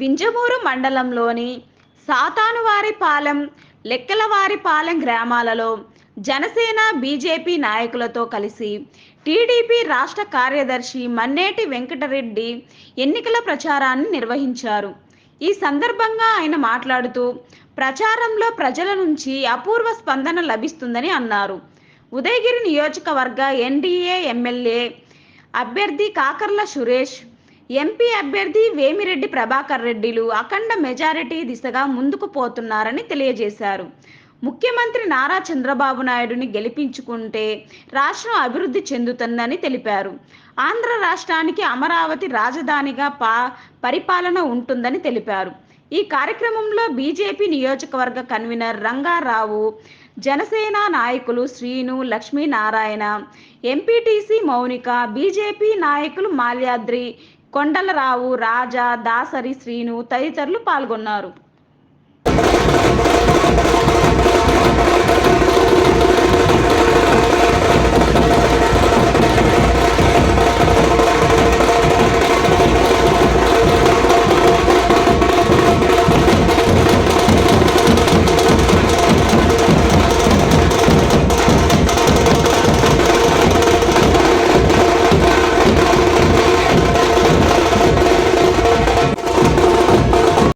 వింజమూరు మండలంలోని సాతానువారిపాలెం లెక్కలవారిపాలెం గ్రామాలలో జనసేన బీజేపీ నాయకులతో కలిసి టీడీపీ రాష్ట్ర కార్యదర్శి మన్నేటి వెంకటరెడ్డి ఎన్నికల ప్రచారాన్ని నిర్వహించారు. ఈ సందర్భంగా ఆయన మాట్లాడుతూ ప్రచారంలో ప్రజల నుంచి అపూర్వ స్పందన లభిస్తుందని అన్నారు. ఉదయగిరి నియోజకవర్గ ఎన్డీఏ ఎమ్మెల్యే అభ్యర్థి కాకర్ల సురేష్ ఎంపీ అభ్యర్థి వేమిరెడ్డి ప్రభాకర్ రెడ్డిలు అఖండ మెజారిటీ దిశగా ముందుకు పోతున్నారని తెలియజేశారు. ముఖ్యమంత్రి నారా చంద్రబాబు నాయుడుని గెలిపించుకుంటే రాష్ట్రం అభివృద్ధి చెందుతుందని తెలిపారు. ఆంధ్ర రాష్ట్రానికి అమరావతి రాజధానిగా పా పరిపాలన ఉంటుందని తెలిపారు. ఈ కార్యక్రమంలో బీజేపీ నియోజకవర్గ కన్వీనర్ రంగారావు జనసేన నాయకులు శ్రీను లక్ష్మీనారాయణ ఎంపీటీసీ మౌనిక బీజేపీ నాయకులు మాల్యాద్రి కొండలరావు రాజా దాసరి శ్రీను తదితరులు పాల్గొన్నారు.